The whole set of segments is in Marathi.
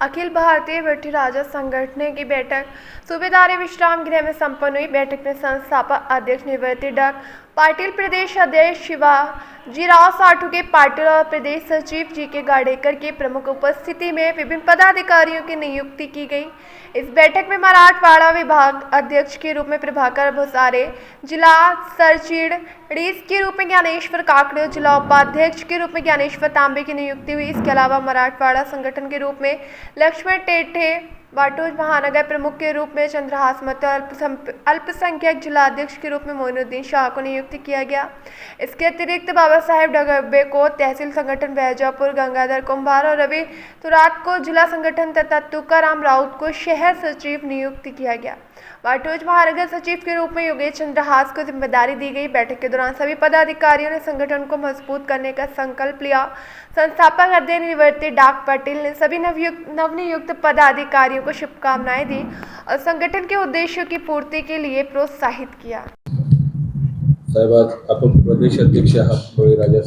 अखिल भारतीय भट्टी राजा संगठन की बैठक। सूबेदारी विश्राम गृह में संपन्न हुई बैठक में संस्थापक अध्यक्ष निवृत्ति डक पाटिल प्रदेश अध्यक्ष शिवा जीराव साठू के पाटिल और प्रदेश सचिव जी के गाड़ेकर की प्रमुख उपस्थिति में विभिन्न पदाधिकारियों की नियुक्ति की गई। इस बैठक में मराठवाड़ा विभाग अध्यक्ष के रूप में प्रभाकर भुसारे, जिला सरचीड़ रीस के रूप में ज्ञानेश्वर काकड़े जिला उपाध्यक्ष के रूप में ज्ञानेश्वर तांबे की नियुक्ति हुई। इसके अलावा मराठवाड़ा संगठन के रूप में लक्ष्मण टेठे वाटोज महानगर प्रमुख के रूप में चंद्रहास अल्पसंप- अल्पसंख्यक जिलाध्यक्ष के रूप में मोइनुद्दीन शाह को नियुक्त किया गया। इसके अतिरिक्त बाबा साहेब डगबे को तहसील संगठन बैजापुर, गंगाधर कुंभार और रवि तुरात को जिला संगठन तथा तुकाराम राउत को शहर सचिव नियुक्त किया गया। वाटोज महानगर सचिव के रूप में योगेश चंद्र हास को ज़िम्मेदारी दी गई। बैठक के दौरान सभी पदाधिकारियों ने संगठन को मज़बूत करने का संकल्प लिया। संस्थापक अध्यक्ष निवर्ती डाक पाटिल ने सभी नवयुक्त नवनियुक्त पदाधिकारियों को शुभकामनाएँ दी और संगठन के उद्देश्यों की पूर्ति के लिए प्रोत्साहित किया। आज प्रदेश अध्यक्ष आहात बळीराजा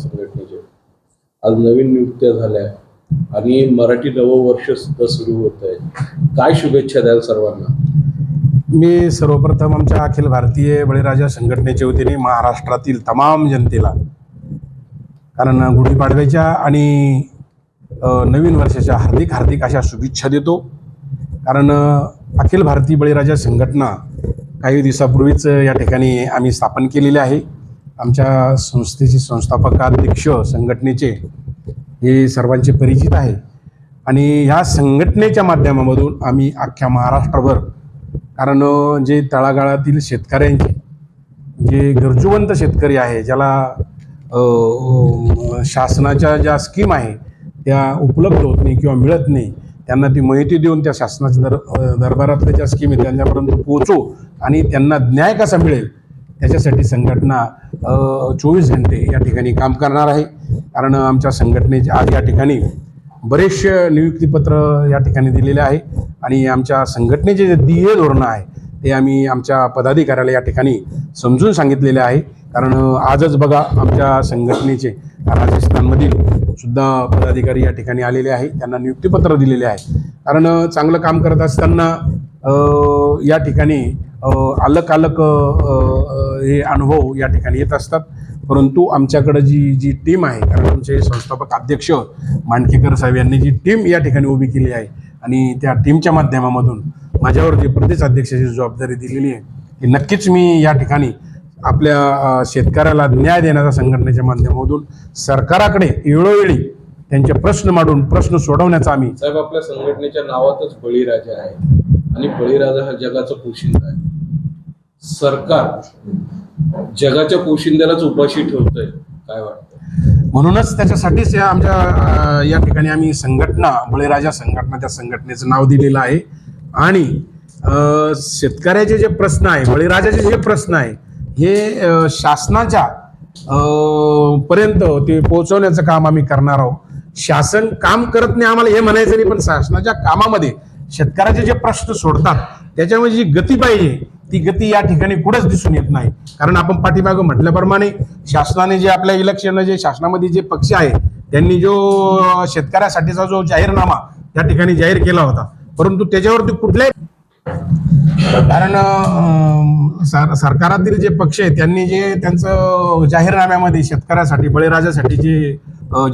आज नवीन नियुक्त्या झाल्या आणि मराठी नववर्ष सुद्धा सुरू होत आहे. काय शुभेच्छा द्याल सर्वांना? मी सर्वप्रथम आमच्या अखिल भारतीय बळीराजा संघटनेच्या वतीने महाराष्ट्रातील तमाम जनतेला कारण गुढीपाडव्याच्या आणि नवीन वर्षाच्या हार्दिक हार्दिक अशा शुभेच्छा देतो. कारण अखिल भारतीय बळीराजा संघटना काही दिवसापूर्वीच या ठिकाणी आम्ही स्थापन केलेली आहे. आमच्या संस्थेचे संस्थापकाध्यक्ष संघटनेचे हे सर्वांचे परिचित आहे. आणि ह्या संघटनेच्या माध्यमामधून आम्ही अख्ख्या महाराष्ट्रभर कारण जे तळागाळातील शेतकऱ्यांचे जे गरजूवंत शेतकरी आहे ज्याला शासनाच्या ज्या स्कीम आहे त्या उपलब्ध होत नाही किंवा मिळत नाही त्यांना ती माहिती देऊन त्या शासनाच्या दर दरबारातल्या ज्या स्कीम आहेत त्यांच्यापर्यंत पोहोचू आणि त्यांना न्याय कसा मिळेल त्याच्यासाठी संघटना चोवीस घंटे या ठिकाणी काम करणार आहे. कारण आमच्या संघटनेचे आज या ठिकाणी बरेचसे नियुक्तीपत्र या ठिकाणी दिलेले आहे आणि आमच्या संघटनेचे जे ध्येय धोरणं आहे ते आम्ही आमच्या पदाधिकाऱ्याला या ठिकाणी समजून सांगितलेले आहे. कारण आजच बघा आमच्या संघटनेचे राजस्थानमधील सुद्धा पदाधिकारी या ठिकाणी आलेले आहे. त्यांना नियुक्तीपत्र दिलेले आहे. कारण चांगलं काम करत असताना या ठिकाणी अलक अलग अलग हे अनुभव या ठिकाणी येत असतात. परंतु आमच्याकडं जी जी टीम आहे कारण आमचे संस्थापक अध्यक्ष मांडकेकर साहेब यांनी जी टीम या ठिकाणी उभी केली आहे आणि त्या टीमच्या माध्यमामधून माझ्यावर जी प्रदेश अध्यक्षाची जबाबदारी दिलेली आहे ती नक्कीच मी या ठिकाणी आपल्या शेतकऱ्याला न्याय देण्याच्या संघटनेच्या माध्यमातून सरकाराकडे वेळोवेळी त्यांचे प्रश्न मांडून प्रश्न सोडवण्याचा आम्ही साहेब आपल्या संघटनेच्या नावातच बळीराजा आहे. आणि बळीराजा हा जगाचा पोशिंदा आहे. सरकार जगाच्या पोशिंद्यालाच उपाशी ठेवतंय काय वाटतं? म्हणूनच त्याच्यासाठीच या आमच्या या ठिकाणी आम्ही संघटना बळीराजा संघटना त्या संघटनेचं नाव दिलेलं आहे. आणि शेतकऱ्याचे जे प्रश्न आहे बळीराजाचे जे प्रश्न आहे हे शासनाच्या पर्यंत ते पोहोचवण्याचं काम आम्ही करणार आहोत. शासन काम करत नाही आम्हाला हे म्हणायचं नाही पण शासनाच्या कामामध्ये शेतकऱ्याचे जे प्रश्न सोडतात त्याच्यामध्ये जी गती पाहिजे ती गती या ठिकाणी कुठंच दिसून येत नाही. कारण आपण पाठीमागं म्हटल्याप्रमाणे शासनाने जे आपल्या इलेक्शन जे शासनामध्ये जे पक्ष आहे त्यांनी जो शेतकऱ्यासाठीचा जो जाहीरनामा त्या ठिकाणी जाहीर केला होता. परंतु त्याच्यावरती कुठल्याही कारण सर सरकारातील जे पक्ष आहे त्यांनी जे त्यांचं जाहीरनाम्यामध्ये शेतकऱ्यासाठी बळीराजासाठी जे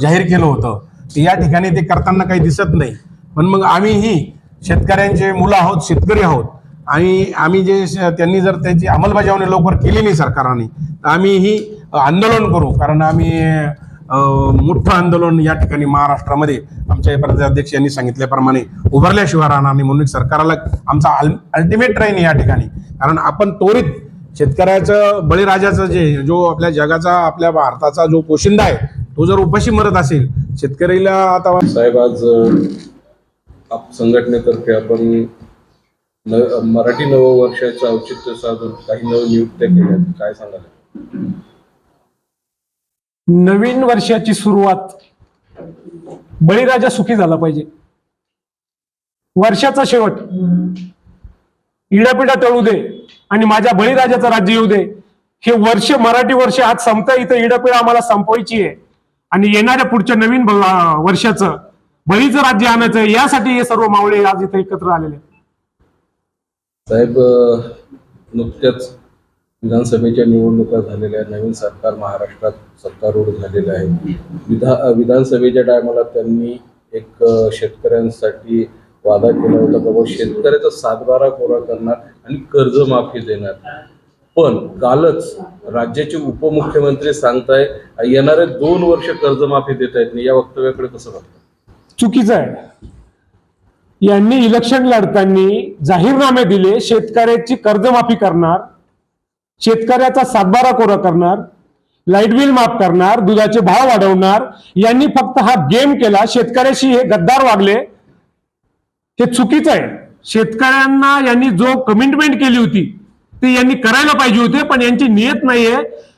जाहीर केलं होतं ते या ठिकाणी ते करताना काही दिसत नाही. पण मग आम्हीही शेतकऱ्यांचे मुलं आहोत शेतकरी आहोत. आणि आम्ही जे त्यांनी जर त्याची अंमलबजावणी लवकर केली नाही सरकारने तर आम्हीही आंदोलन करू. कारण आम्ही मोठं आंदोलन या ठिकाणी महाराष्ट्रामध्ये आमच्या प्रदेशाध्यक्ष यांनी सांगितल्याप्रमाणे उभारल्याशिवाय राहणार नाही. म्हणून सरकारला आमचा अल्टिमेट राहीन या ठिकाणी. कारण आपण त्वरित शेतकऱ्याचं बळीराजाचं जे जो आपल्या जगाचा आपल्या भारताचा जो पोशिंदा आहे तो जर उपाशी मरत असेल शेतकरीला आता साहेब आज आप संघटनेतर्फे आपण न मराठी नववर्षाचं औचित्य साधून काही नवनियुक्त्या केल्या काय सांगाल? नवीन वर्षाची सुरुवात बळीराजा सुखी झाला पाहिजे. वर्षाचा शेवट इडापिडा टळू दे आणि माझ्या बळीराजाचं राज्य येऊ दे. हे वर्ष मराठी वर्ष आज संपता इथं इडापिडा आम्हाला संपवायची आहे. आणि येणाऱ्या पुढच्या नवीन वर्षाचं बळीचं राज्य आणायचं यासाठी हे सर्व मावळे आज इथे एकत्र आलेले साहेब नुकत्याच विधानसभेच्या निवडणुका झालेल्या आहेत. नवीन सरकार महाराष्ट्रात सत्तारूढ झालेलं आहे. विधा विधानसभेच्या टायमाला त्यांनी एक शेतकऱ्यांसाठी वादा केला होता. बाबा शेतकऱ्याचा सातबारा कोरा करणार आणि कर्जमाफी देणार. पण कालच राज्याचे उपमुख्यमंत्री सांगताय येणारे दोन वर्ष कर्जमाफी देता येत नाही या वक्तव्याकडे कसं बघता? चुकीचं आहे. यांनी इलेक्शन लढताना जाहीरनामे दिले शेतकऱ्याची कर्जमाफी करणार शेतकऱ्याचा सातबारा कोरा करणार लाइट बिल माफ करणार दुधाचे भाव वाढवणार यांनी फक्त हा गेम केला शेतकऱ्याशी हे गद्दार वागले हे चुकीचं आहे. शेतकऱ्यांना यांनी जो कमिटमेंट केली होती ती यांनी करायला पाहिजे होते पण यांची नियत नाहीये.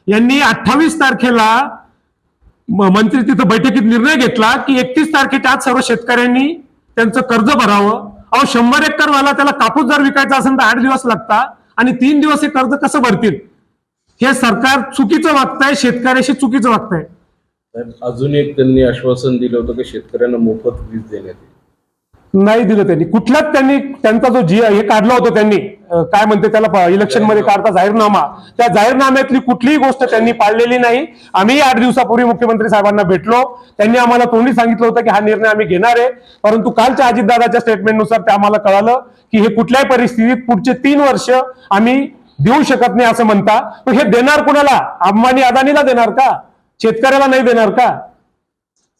यांनी अठ्ठावीस तारखेला मंत्री तिथं बैठकीत निर्णय घेतला की एकतीस तारखेच्या आज सर्व शेतकऱ्यांनी त्यांचं कर्ज भरावं. अहो शंभर एकर वाला त्याला कापूस जर विकायचा असेल तर आठ दिवस लागतात आणि तीन दिवस हे कर्ज कसं भरतील? हे सरकार चुकीचं वागतंय शेतकऱ्याशी चुकीचं वागतंय. अजून एक त्यांनी आश्वासन दिलं होतं की शेतकऱ्यांना मोफत वीज देण्यात येईल. नाही दिलं त्यांनी. कुठल्याच त्यांनी त्यांचा जो जी हे काढला होता त्यांनी काय म्हणते त्याला इलेक्शनमध्ये काढता जाहीरनामा. त्या जाहीरनाम्यातली कुठलीही गोष्ट त्यांनी पाळलेली नाही. आम्ही आठ दिवसापूर्वी मुख्यमंत्री साहेबांना भेटलो. त्यांनी आम्हाला तोंडी सांगितलं होतं की हा निर्णय आम्ही घेणार आहे. परंतु कालच्या अजितदादाच्या स्टेटमेंटनुसार ते आम्हाला कळालं की हे कुठल्याही परिस्थितीत पुढचे तीन वर्ष आम्ही देऊ शकत नाही असं म्हणता. पण हे देणार कुणाला? अंबानी अदानीला देणार का? शेतकऱ्याला नाही देणार का?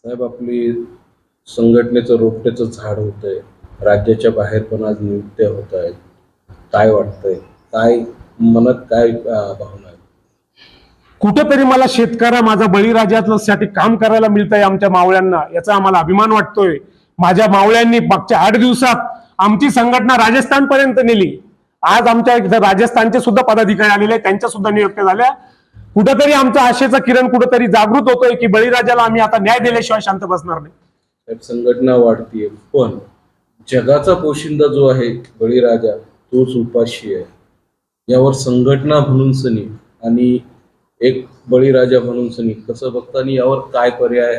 साहेब आपली संघटनेचं रोपट्याचं झाड होत आहे राज्याच्या बाहेर पण आज नियुक्त्या होत आहेत. काय वाटतंय? काय मनात काय भावना आहे? कुठंतरी मला शेतकऱ्या माझा बळीराजासाठी काम करायला मिळतंय आमच्या मावळ्यांना याचा आम्हाला अभिमान वाटतोय. माझ्या मावळ्यांनी मागच्या आठ दिवसात आमची संघटना राजस्थान पर्यंत नेली. आज आमच्या राजस्थानचे सुद्धा पदाधिकारी आलेले आहेत, त्यांच्या सुद्धा नियुक्त्या झाल्या. कुठंतरी आमचा आशेचा किरण कुठंतरी जागृत होतोय की बळीराजाला आम्ही आता न्याय दिल्याशिवाय शांत बसणार नाही. संघटना वाढतीये पण जगाचा पोशिंदा जो आहे बळीराजा तोच उपाशी आहे. यावर संघटना म्हणून सनी आणि एक बळीराजा म्हणून सनी कसं बघतानी यावर काय पर्याय आहे?